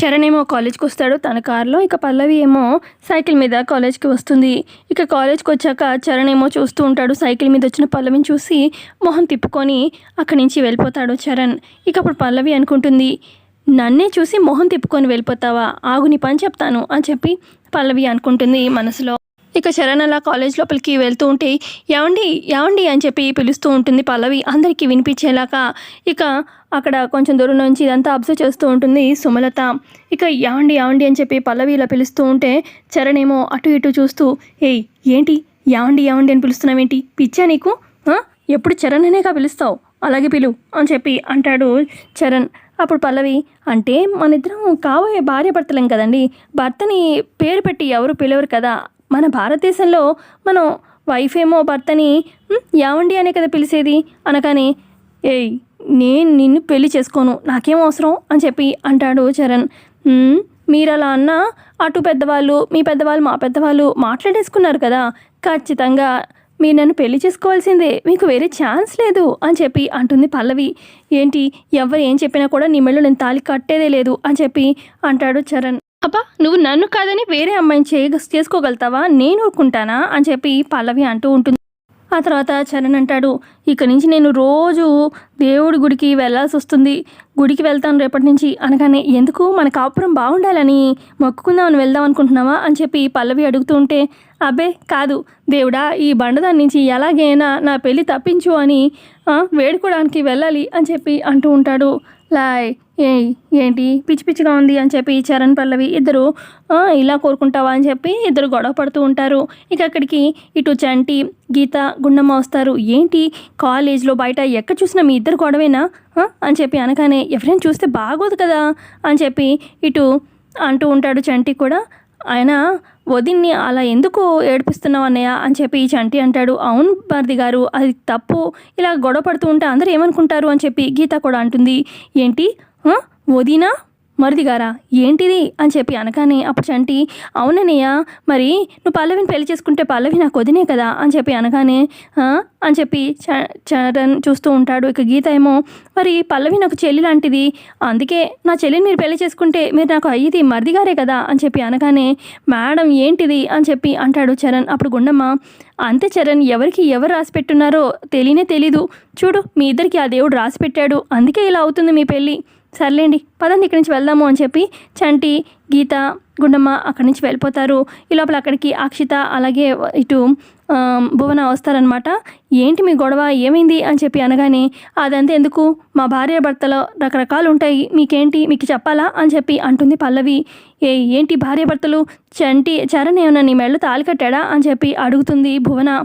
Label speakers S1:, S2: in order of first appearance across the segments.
S1: చరణ్ ఏమో కాలేజ్కి వస్తాడు తన కారులో. ఇక పల్లవి ఏమో సైకిల్ మీద కాలేజ్కి వస్తుంది. ఇక కాలేజ్కి వచ్చాక చరణ్ ఏమో చూస్తూ ఉంటాడు సైకిల్ మీద వచ్చిన పల్లవిని చూసి మొహం తిప్పుకొని అక్కడి నుంచి వెళ్ళిపోతాడు చరణ్. ఇక అప్పుడు పల్లవి అనుకుంటుంది నన్నే చూసి మొహం తిప్పుకొని వెళ్ళిపోతావా? ఆగు నీ పని చెప్తాను అని చెప్పి పల్లవి అనుకుంటుంది మనసులో. ఇక చరణ్ అలా కాలేజ్ లోపలికి వెళ్తూ ఉంటే ఏమండి ఏమండి అని చెప్పి పిలుస్తూ ఉంటుంది పల్లవి. అందరికీ వినిపించేలాగా ఇక అక్కడ కొంచెం దూరం నుంచి ఇదంతా అబ్జర్వ్ చేస్తూ ఉంటుంది సుమలత. ఇక ఏమండి ఏమండి అని చెప్పి పల్లవి ఇలా పిలుస్తూ ఉంటే చరణ్ ఏమో అటు ఇటు చూస్తూ ఏయ్ ఏంటి? ఏమండి ఏమండి అని పిలుస్తున్నావేంటి పిచ్చా నీకు? ఎప్పుడు చరణ్ అనేగా పిలుస్తావు? అలాగే పిలు అని చెప్పి అంటాడు చరణ్ అప్పుడు పల్లవి అంటే మన ఇద్దరం కాబోయే భార్య భర్తలేం కదండి. భర్తని పేరు పెట్టి ఎవరు పిలవరు కదా. మన భారతదేశంలో మనం వైఫ్ ఏమో భర్తని "ఉమ్, యావండి అనే కదా పిలిచేది. అనగానే ఏయ్ నేను నిన్ను పెళ్ళి చేసుకోను. నాకేం అవసరం? అని చెప్పి అంటాడు చరణ్. మీరు అలా అన్నా అటు పెద్దవాళ్ళు మీ పెద్దవాళ్ళు మా పెద్దవాళ్ళు మాట్లాడేసుకున్నారు కదా. ఖచ్చితంగా మీరు నన్ను పెళ్ళి చేసుకోవాల్సిందే. మీకు వేరే ఛాన్స్ లేదు. అని చెప్పి అంటుంది పల్లవి. ఏంటి? ఎవరు ఏం చెప్పినా కూడా నీ మెళ్ళు నేను తాళి కట్టేదే లేదు. అని చెప్పి అంటాడు చరణ్. అబ్బా నువ్వు నన్ను కాదని వేరే అమ్మాయిని చేయ చేసుకోగలుగుతావా? నేను ఊరుకుంటానా? అని చెప్పి పల్లవి అంటూ ఉంటుంది. ఆ తర్వాత చరణ్ అంటాడు ఇక నుంచి నేను రోజు దేవుడి గుడికి వెళ్ళాల్సి వస్తుంది. గుడికి వెళ్తాను రేపటి నుంచి. అనగానే ఎందుకు? మన కాపురం బాగుండాలని మొక్కుకుందామని వెళ్దాం అనుకుంటున్నావా? అని చెప్పి పల్లవి అడుగుతూ ఉంటే అబ్బే కాదు. దేవుడా ఈ బండదాని నుంచి ఎలాగైనా నా పెళ్ళి తప్పించు అని వేడుకోవడానికి వెళ్ళాలి అని చెప్పి అంటూ ఉంటాడు. లాయ్ ఏ ఏంటి? పిచ్చి పిచ్చిగా ఉంది అని చెప్పి చరణ్ పల్లవి ఇద్దరు ఇలా కోరుకుంటావా? అని చెప్పి ఇద్దరు గొడవ పడుతూ ఉంటారు. ఇక అక్కడికి ఇటు చంటి గీత గుండమ్మ వస్తారు. ఏంటి? కాలేజ్లో బయట ఎక్కడ చూసినా మీ ఇద్దరు గొడవేనా? అని చెప్పి అనగానే ఎవరైనా చూస్తే బాగోదు కదా? అని చెప్పి ఇటు అంటూ ఉంటాడు చంటి కూడా. ఆయన వదిన్ని అలా ఎందుకు ఏడిపిస్తున్నావు అన్నయ్య? అని చెప్పి ఈ చంటి అంటాడు. అవును భారతి గారు అది తప్పు. ఇలా గొడవ పడుతూ ఉంటే అందరూ ఏమనుకుంటారు? అని చెప్పి గీత కూడా అంటుంది. ఏంటి? వదినా? మరిది గారా? ఏంటిది? అని చెప్పి అనగానే అప్పుడు చంటి అవునన్నయ్య మరి నువ్వు పల్లవిని పెళ్ళి చేసుకుంటే పల్లవి నాకు వదినే కదా? అని చెప్పి అనగానే అని చెప్పి చ- చరణ్ చూస్తూ ఉంటాడు. ఇక గీత ఏమో మరి పల్లవి నాకు చెల్లి లాంటిది. అందుకే నా చెల్లిని మీరు పెళ్ళి చేసుకుంటే మీరు నాకు అయ్యిది మరిది గారే కదా? అని చెప్పి అనగానే మేడం ఏంటిది? అని చెప్పి అంటాడు చరణ్. అప్పుడు గుండమ్మ అంతే చరణ్ ఎవరికి ఎవరు రాసి పెట్టున్నారో తెలియనే తెలీదు. చూడు మీ ఇద్దరికి ఆ దేవుడు రాసి పెట్టాడు. అందుకే ఇలా అవుతుంది మీ పెళ్ళి సర్లేండి పదండి ఇక్కడి నుంచి వెళ్దాము అని చెప్పి చంటి గీత గుండమ్మ అక్కడి నుంచి వెళ్ళిపోతారు. ఈ లోపల అక్కడికి అక్షిత అలాగే ఇటు భువన వస్తారనమాట ఏంటి మీ గొడవ? ఏమైంది? అని చెప్పి అనగానే అదంతా ఎందుకు? మా భార్య భర్తలో రకరకాలు ఉంటాయి. మీకేంటి? మీకు చెప్పాలా? అని చెప్పి అంటుంది పల్లవి. ఏ ఏంటి భార్య భర్తలు? చంటి చరణ్ ఏమన్నా నీ మెళ్ళు తాలి కట్టాడా? అని చెప్పి అడుగుతుంది భువన.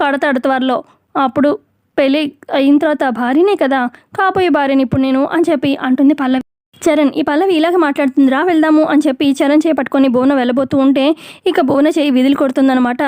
S1: కడతాడు త్వరలో. అప్పుడు పెళ్ళి అయిన తర్వాత భార్యనే కదా? కాబోయే భార్యని ఇప్పుడు నేను అని చెప్పి అంటుంది పల్లవి. చరణ్ ఈ పల్లవి ఇలాగ మాట్లాడుతుంది రా వెళ్దాము అని చెప్పి చరణ్ చేయి పట్టుకొని బోన వెళ్ళబోతూ ఉంటే ఇక బోన చేయి విధులు కొడుతుందనమాట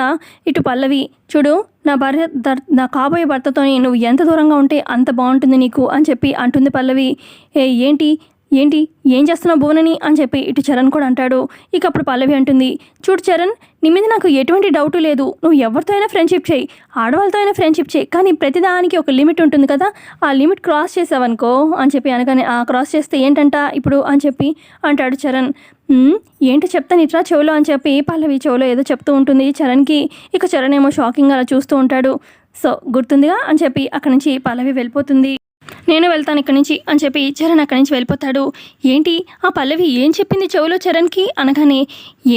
S1: ఇటు పల్లవి చూడు నా భార్య దర్ నా కాబోయే భర్తతో నువ్వు ఎంత దూరంగా ఉంటే అంత బాగుంటుంది నీకు అని చెప్పి అంటుంది పల్లవి. ఏ ఏంటి? ఏంటి ఏం చేస్తున్నావు భువనని అని చెప్పి ఇటు చరణ్ కూడా అంటాడు. ఇక అప్పుడు పల్లవి అంటుంది చూడు చరణ్ నీ మీద నాకు ఎటువంటి డౌట్ లేదు. నువ్వు ఎవరితో అయినా ఫ్రెండ్షిప్ చేయి. ఆడవాళ్ళతో అయినా ఫ్రెండ్షిప్ చేయి. కానీ ప్రతిదానికి ఒక లిమిట్ ఉంటుంది కదా ఆ లిమిట్ క్రాస్ చేసావనుకో అని చెప్పి అనగానే ఆ క్రాస్ చేస్తే ఏంటంట ఇప్పుడు అని చెప్పి అంటాడు చరణ్. ఏంటో ఏంటి చెప్తాను ఇట్రా చెవులో అని చెప్పి పల్లవి చెవులో ఏదో చెప్తూ ఉంటుంది చరణ్కి. ఇక చరణ్ ఏమో షాకింగ్ అలా చూస్తూ ఉంటాడు. సో గుర్తుందిగా అని చెప్పి అక్కడి నుంచి పల్లవి వెళ్ళిపోతుంది. నేను వెళ్తాను ఇక్కడి నుంచి అని చెప్పి చరణ్ అక్కడి నుంచి వెళ్ళిపోతాడు. ఏంటి? ఆ పల్లవి ఏం చెప్పింది చెవులో చరణ్కి? అనగానే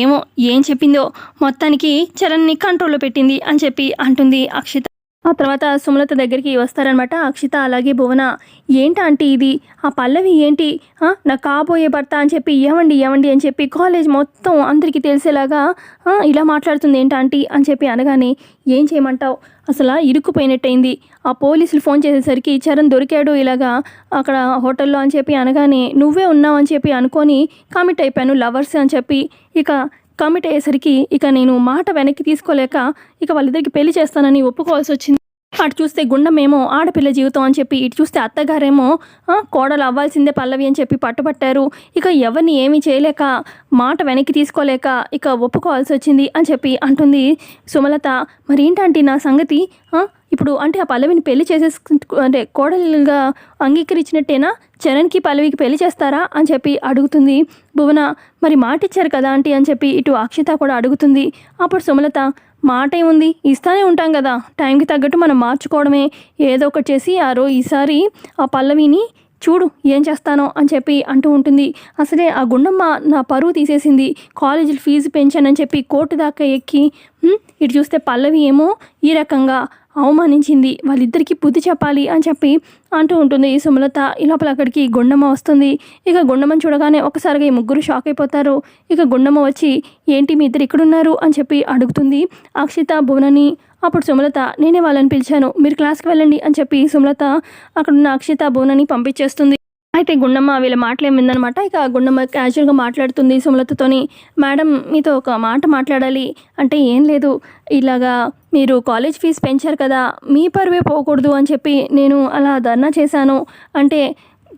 S1: ఏమో ఏం చెప్పిందో మొత్తానికి చరణ్ని కంట్రోల్లో పెట్టింది అని చెప్పి అంటుంది అక్షిత. ఆ తర్వాత సుమలత దగ్గరికి వస్తారనమాట. అక్షిత అలాగే భువన ఏంటి ఆంటీ ఇది? ఆ పల్లవి ఏంటి? నాకు నా కాబోయే భర్త అని చెప్పి ఏమండి ఏమండి అని చెప్పి కాలేజ్ మొత్తం అందరికీ తెలిసేలాగా ఇలా మాట్లాడుతుంది. ఏంటి ఆంటీ? అని చెప్పి అనగానే ఏం చేయమంటావు? అసలు ఇరుక్కుపోయినట్టయింది. ఆ పోలీసులు ఫోన్ చేసేసరికి చరణ్ దొరికాడు ఇలాగా అక్కడ హోటల్లో అని చెప్పి అనగానే నువ్వే ఉన్నావు అని చెప్పి అనుకొని కమిట్ అయిపోయాను లవర్స్ అని చెప్పి. ఇక కమిట్ అయ్యేసరికి ఇక నేను మాట వెనక్కి తీసుకోలేక ఇక వాళ్ళిద్దరికి పెళ్ళి చేస్తానని ఒప్పుకోవాల్సి వచ్చింది. అటు చూస్తే గుండమేమో ఆడపిల్ల జీవితం అని చెప్పి ఇటు చూస్తే అత్తగారేమో కోడలు అవ్వాల్సిందే పల్లవి అని చెప్పి పట్టుపట్టారు ఇక ఎవరిని ఏమీ చేయలేక మాట వెనక్కి తీసుకోలేక ఇక ఒప్పుకోవాల్సి వచ్చింది అని చెప్పి అంటుంది సుమలత. మరి ఏంటంటే నా సంగతి? ఇప్పుడు అంటే ఆ పల్లవిని పెళ్ళి చేసే అంటే కోడలుగా అంగీకరించినట్టేనా? చరణ్కి పల్లవికి పెళ్ళి చేస్తారా? అని చెప్పి అడుగుతుంది. భువన మరి మాట ఇచ్చారు కదా ఆంటీ అని చెప్పి ఇటు అక్షిత కూడా అడుగుతుంది. అప్పుడు సుమలత మాట ఏముంది? ఇస్తానే ఉంటాం కదా. టైంకి తగ్గట్టు మనం మార్చుకోవడమే. ఏదో ఒకటి చేసి ఆ రో ఈసారి ఆ పల్లవిని చూడు ఏం చేస్తానో అని చెప్పి అంటూ ఉంటుంది. అసలే ఆ గుండమ్మ నా పరువు తీసేసింది. కాలేజీలో ఫీజు పెంచానని చెప్పి కోర్టు దాకా ఎక్కి ఇటు చూస్తే పల్లవి ఏమో? ఈ రకంగా అవమానించింది. వాళ్ళిద్దరికీ బుద్ధి చెప్పాలి అని చెప్పి అంటూ ఉంటుంది. సుమలత ఈ లోపల అక్కడికి గుండమ్మ వస్తుంది. ఇక గుండమ్మని చూడగానే ఒకసారిగా ఈ ముగ్గురు షాక్ అయిపోతారు. ఇక గుండమ్మ వచ్చి ఏంటి మీ ఇద్దరు ఇక్కడున్నారు? అని చెప్పి అడుగుతుంది. అక్షిత భువనని అప్పుడు సుమలత నేనే వాళ్ళని పిలిచాను. మీరు క్లాస్కి వెళ్ళండి అని చెప్పి సుమలత అక్కడున్న అక్షిత భువనని పంపించేస్తుంది. అయితే గుండమ్మ వీళ్ళ మాటలు ఏమిందనమాట ఇక గుండమ్మ క్యాజువల్గా మాట్లాడుతుంది సుమలతతోని. మేడం మీతో ఒక మాట మాట్లాడాలి. అంటే ఏం లేదు. ఇలాగా మీరు కాలేజ్ ఫీజు పెంచారు కదా మీ పరువే పోకూడదు అని చెప్పి నేను అలా ధర్నా చేశాను. అంటే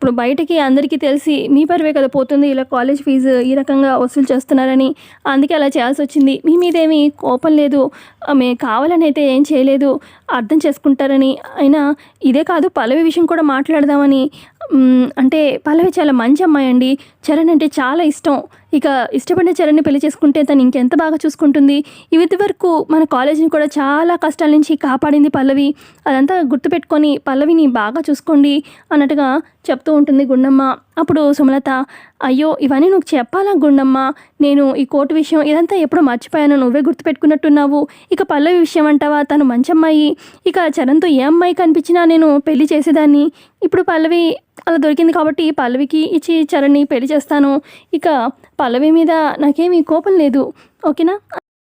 S1: ఇప్పుడు బయటకి అందరికీ తెలిసి మీ పరువే కదా పోతుంది ఇలా కాలేజ్ ఫీజు ఈ రకంగా వసూలు చేస్తున్నారని. అందుకే అలా చేయాల్సి వచ్చింది. మీ మీదేమీ కోపం లేదు. మేము కావాలని అయితే ఏం చేయలేదు. అర్థం చేసుకుంటారని. అయినా ఇదే కాదు పల్లవి విషయం కూడా మాట్లాడదామని. అంటే పల్లవి చాలా మంచి అమ్మాయి అండి. చరణ్ అంటే చాలా ఇష్టం. ఇక ఇష్టపడిన చరణ్ని పెళ్ళి చేసుకుంటే తను ఇంకెంత బాగా చూసుకుంటుంది? ఇది వరకు మన కాలేజీని కూడా చాలా కష్టాల నుంచి కాపాడింది పల్లవి. అదంతా గుర్తుపెట్టుకొని పల్లవిని బాగా చూసుకోండి అన్నట్టుగా చెప్తూ ఉంటుంది గుండమ్మ. అప్పుడు సుమలత అయ్యో ఇవన్నీ నువ్వు చెప్పాలా గుండమ్మ? నేను ఈ కోర్టు విషయం ఇదంతా ఎప్పుడో మర్చిపోయాను నువ్వే గుర్తుపెట్టుకున్నట్టున్నావు. ఇక పల్లవి విషయం అంటావా? తను మంచి అమ్మాయి ఇక చరణ్తో ఏ అమ్మాయి కనిపించినా నేను పెళ్ళి చేసేదాన్ని. ఇప్పుడు పల్లవి అలా దొరికింది కాబట్టి పల్లవికి ఇచ్చి చరణ్ని పెళ్ళి చేస్తాను. ఇక పల్లవి మీద నాకేమీ కోపం లేదు. ఓకేనా?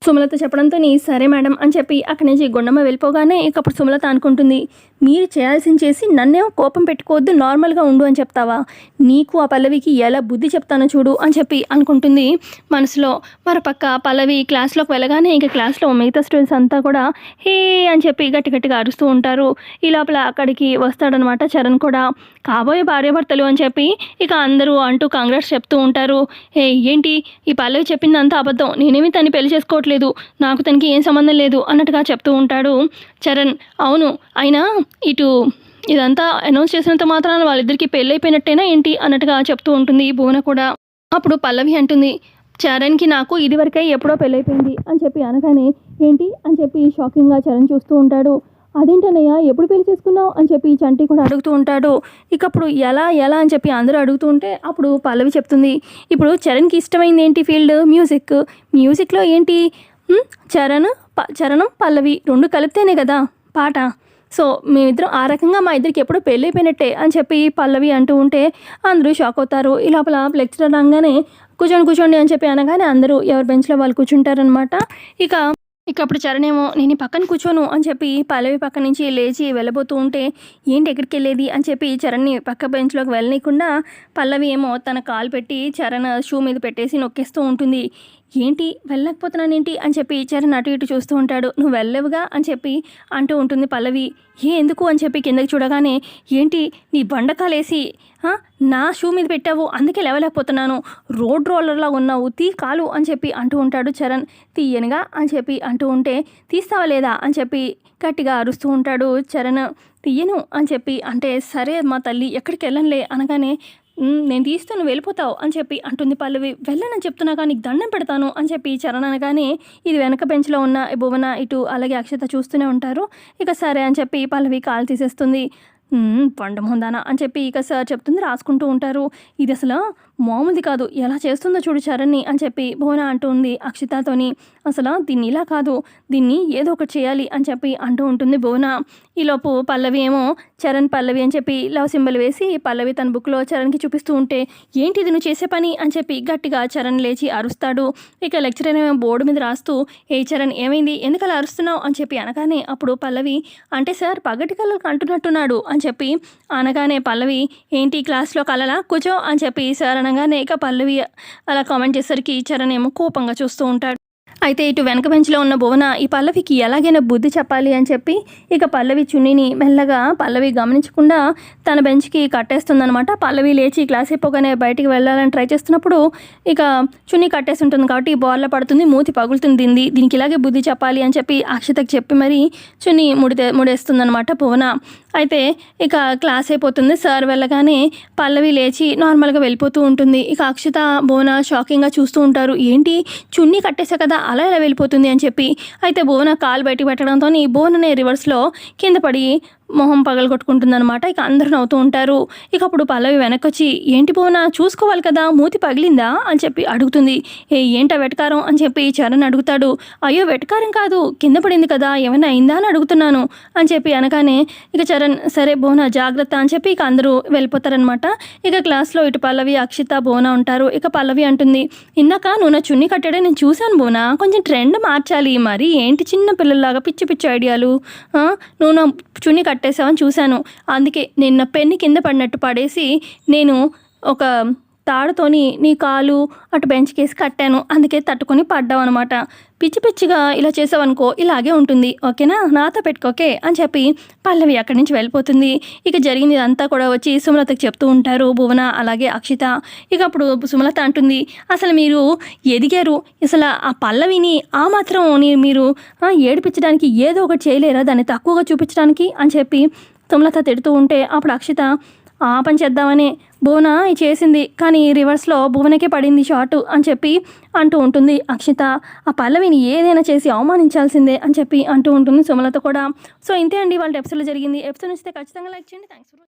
S1: సుమలత చెప్పడంతో నీ సరే మేడం అని చెప్పి అక్కడి నుంచి గుండమ్మ వెళ్ళిపోగానే ఇకప్పుడు సుమలత అనుకుంటుంది మీరు చేయాల్సింది చేసి నన్నేం కోపం పెట్టుకోవద్దు నార్మల్గా ఉండు అని చెప్తావా? నీకు ఆ పల్లవికి ఎలా బుద్ధి చెప్తానో చూడు అని చెప్పి అనుకుంటుంది మనసులో. మరపక్క పల్లవి క్లాస్లోకి వెళ్ళగానే ఇంకా క్లాస్లో మిగతా స్టూడెంట్స్ అంతా కూడా హే అని చెప్పి గట్టి గట్టిగా అరుస్తూ ఉంటారు. ఈ లోపల అక్కడికి వస్తాడనమాట చరణ్ కూడా. కాబోయే భార్యాభర్తలు అని చెప్పి ఇక అందరూ అంటూ కాంగ్రెస్ చెప్తూ ఉంటారు. ఏ ఏంటి? ఈ పల్లవి చెప్పింది అంతా అబద్ధం. నేనేమి తను పెళ్ళి చేసుకోవట్లేదు? నాకు తనకి ఏం సంబంధం లేదు అన్నట్టుగా చెప్తూ ఉంటాడు చరణ్. అవును అయినా ఇటు ఇదంతా అనౌన్స్ చేసినంత మాత్రాన వాళ్ళిద్దరికి పెళ్ళైపోయినట్టేనా ఏంటి అన్నట్టుగా చెప్తూ ఉంటుంది భువన కూడా. అప్పుడు పల్లవి అంటుంది చరణ్కి నాకు ఇదివరకే ఎప్పుడో పెళ్ళైపోయింది అని చెప్పి అనగానే ఏంటి? అని చెప్పి షాకింగ్గా చరణ్ చూస్తూ ఉంటాడు. అదేంటన్నయ్య? ఎప్పుడు పెళ్ళి చేసుకున్నావు? అని చెప్పి చంటి కూడా అడుగుతూ ఉంటాడు. ఇక అప్పుడు ఎలా ఎలా అని చెప్పి అందరూ అడుగుతూ ఉంటే అప్పుడు పల్లవి చెప్తుంది. ఇప్పుడు చరణ్కి ఇష్టమైంది ఏంటి ఫీల్డ్? మ్యూజిక్. మ్యూజిక్లో ఏంటి? చరణ్ ప చరణం పల్లవి రెండు కలిపితేనే కదా? పాట. సో మేమిద్దరం ఆ రకంగా మా ఇద్దరికి ఎప్పుడో పెళ్ళి అయిపోయినట్టే అని చెప్పి పల్లవి అంటూ ఉంటే అందరూ షాక్ అవుతారు. ఈ లోపల లెక్చరర్ అనగానే కూర్చోండి కూర్చోండి అని చెప్పి అనగానే అందరూ ఎవరి బెంచ్లో వాళ్ళు కూర్చుంటారనమాట ఇక ఇక అప్పుడు చరణేమో నేను పక్కన కూర్చోను అని చెప్పి పల్లవి పక్క నుంచి లేచి వెళ్ళబోతూ ఉంటే ఏంటి ఎక్కడికి వెళ్ళేది? అని చెప్పి చరణ్ని పక్క బెంచ్లోకి వెళ్ళనీయకుండా పల్లవి ఏమో తన కాలు పెట్టి చరణ్ షూ మీద పెట్టేసి నొక్కేస్తూ ఉంటుంది. ఏంటి? వెళ్ళకపోతున్నానేంటి అని చెప్పి చరణ్ అటు ఇటు చూస్తూ ఉంటాడు. నువ్వు వెళ్ళవుగా? అని చెప్పి అంటూ ఉంటుంది పల్లవి. ఏ ఎందుకు? అని చెప్పి కిందకి చూడగానే ఏంటి? నీ బండకాలేసి నా షూ మీద పెట్టావు. అందుకే లేవలేకపోతున్నాను. రోడ్ రోలర్లా ఉన్నావు. తీ కాలు అని చెప్పి అంటూ ఉంటాడు చరణ్. తీయనుగా? అని చెప్పి అంటూ ఉంటే తీస్తావా లేదా? అని చెప్పి గట్టిగా అరుస్తూ ఉంటాడు చరణ్. తీయను అని చెప్పి అంటే సరే మా తల్లి ఎక్కడికి వెళ్ళనులే అనగానే నేను తీస్తే నువ్వు వెళ్ళిపోతావు అని చెప్పి అంటుంది పల్లవి. వెళ్ళనని చెప్తున్నాగా నీకు దండం పెడతాను అని చెప్పి చరణ్ అనగానే ఇది వెనక బెంచ్లో ఉన్న భువన ఇటు అలాగే అక్షత చూస్తూనే ఉంటారు. ఇక సరే అని చెప్పి పల్లవి కాల్ తీసేస్తుంది. పండమొందానా అని చెప్పి ఇక సార్ చెప్తుంది రాసుకుంటూ ఉంటారు. ఇది అసలు మామూలుది కాదు ఎలా చేస్తుందో చూడు చరణ్ని అని చెప్పి భువన అంటూ ఉంది అక్షితతోని. అసలు దీన్ని ఇలా కాదు దీన్ని ఏదో ఒకటి చేయాలి అని చెప్పి అంటూ ఉంటుంది భువన. ఈలోపు పల్లవి ఏమో చరణ్ పల్లవి అని చెప్పి లవ్ సింబల్ వేసి పల్లవి తన బుక్లో చరణ్కి చూపిస్తూ ఉంటే ఏంటి నువ్వు చేసే పని? అని చెప్పి గట్టిగా చరణ్ లేచి అరుస్తాడు. ఇక లెక్చరర్ ఏమో బోర్డు మీద రాస్తూ ఏ చరణ్ ఏమైంది? ఎందుకు అలా అరుస్తున్నావు? అని చెప్పి అనగానే అప్పుడు పల్లవి అంటే సార్ పగటి కళ్ళకు అంటున్నట్టున్నాడు అని చెప్పి అనగానే పల్లవి ఏంటి క్లాస్లో కలలా? కూర్చో అని చెప్పి సార్ అనగానే ఇక పల్లవి అలా కామెంట్ చేసరికి చరణేమో కోపంగా చూస్తూ ఉంటాడు. అయితే ఇటు వెనక బెంచ్లో ఉన్న భువన ఈ పల్లవికి ఎలాగైనా బుద్ధి చెప్పాలి అని చెప్పి ఇక పల్లవి చున్నీని మెల్లగా పల్లవి గమనించకుండా తన బెంచ్కి కట్టేస్తుందనమాట పల్లవి లేచి క్లాస్ అయిపోగానే బయటికి వెళ్ళాలని ట్రై చేస్తున్నప్పుడు ఇక చున్నీ కట్టేస్తుంటుంది కాబట్టి బోర్ల పడుతుంది మూతి పగులుతుంది దీన్ని దీనికి ఇలాగే బుద్ధి చెప్పాలి అని చెప్పి అక్షతకి చెప్పి మరి చున్నీ ముడితే ముడేస్తుందనమాట భువన. అయితే ఇక క్లాస్ అయిపోతుంది. సార్ వెళ్ళగానే పల్లవి లేచి నార్మల్గా వెళ్ళిపోతూ ఉంటుంది. ఇక అక్షత భువన షాకింగ్గా చూస్తూ ఉంటారు. ఏంటి? చున్నీ కట్టేసా కదా అలా ఎలా వెళ్ళిపోతుంది? అని చెప్పి. అయితే భువన కాలు బయటికి పెట్టడంతో భువననే రివర్స్లో కింద పడి మొహం పగలగొట్టుకుంటుందనమాట ఇక అందరూ నవ్వుతూ ఉంటారు. ఇక అప్పుడు పల్లవి వెనకొచ్చి ఏంటి పోనా చూసుకోవాలి కదా మూతి పగిలిందా? అని చెప్పి అడుగుతుంది. ఏ ఏంటా వెటకారం? అని చెప్పి చరణ్ అడుగుతాడు. అయ్యో వెటకారం కాదు కింద పడింది కదా ఏమైనా అయిందా? అని అడుగుతున్నాను. అని చెప్పి అనగానే ఇక చరణ్ సరే బోనా జాగ్రత్త అని చెప్పి ఇక అందరూ వెళ్ళిపోతారనమాట ఇక క్లాస్లో ఇటు పల్లవి అక్షిత బోనా ఉంటారు. ఇక పల్లవి అంటుంది ఇందాక నువ్వు నా చున్నీ కట్టాడే నేను చూశాను బోనా కొంచెం ట్రెండ్ మార్చాలి. మరి ఏంటి చిన్న పిల్లల్లాగా పిచ్చి పిచ్చి ఐడియాలు? నువ్వు నా చున్నీ కట్టేసావని చూశాను. అందుకే నిన్న పెన్ను కింద పడినట్టు పడేసి నేను ఒక తాడుతోని నీ కాలు అటు బెంచ్కేసి కట్టాను. అందుకే తట్టుకొని పడ్డావు అనమాట పిచ్చి పిచ్చిగా ఇలా చేసావనుకో ఇలాగే ఉంటుంది. ఓకేనా? నాతో పెట్టుకోకే అని చెప్పి పల్లవి అక్కడి నుంచి వెళ్ళిపోతుంది. ఇక జరిగింది అంతా కూడా వచ్చి సుమలతకి చెప్తూ ఉంటారు భువన అలాగే అక్షిత. ఇక అప్పుడు సుమలత అంటుంది అసలు మీరు ఎదిగారు? అసలు ఆ పల్లవిని ఆ మాత్రం మీరు ఏడిపించడానికి ఏదో ఒకటి చేయలేరా? దాన్ని తక్కువగా చూపించడానికి? అని చెప్పి సుమలత తిడుతూ ఉంటే అప్పుడు అక్షిత ఆ పని చేద్దామని భువన చేసింది కానీ రివర్స్లో భువనకే పడింది షార్ట్ అని చెప్పి అంటూ ఉంటుంది. అక్షిత ఆ పల్లవిని ఏదైనా చేసి అవమానించాల్సిందే అని చెప్పి అంటూ ఉంటుంది సుమలత కూడా. సో ఇంతే అండి వాళ్ళ ఎపిసోడ్లో జరిగింది. ఎపిసోడ్ నచ్చితే ఖచ్చితంగా లైక్ చేయండి. Thanks for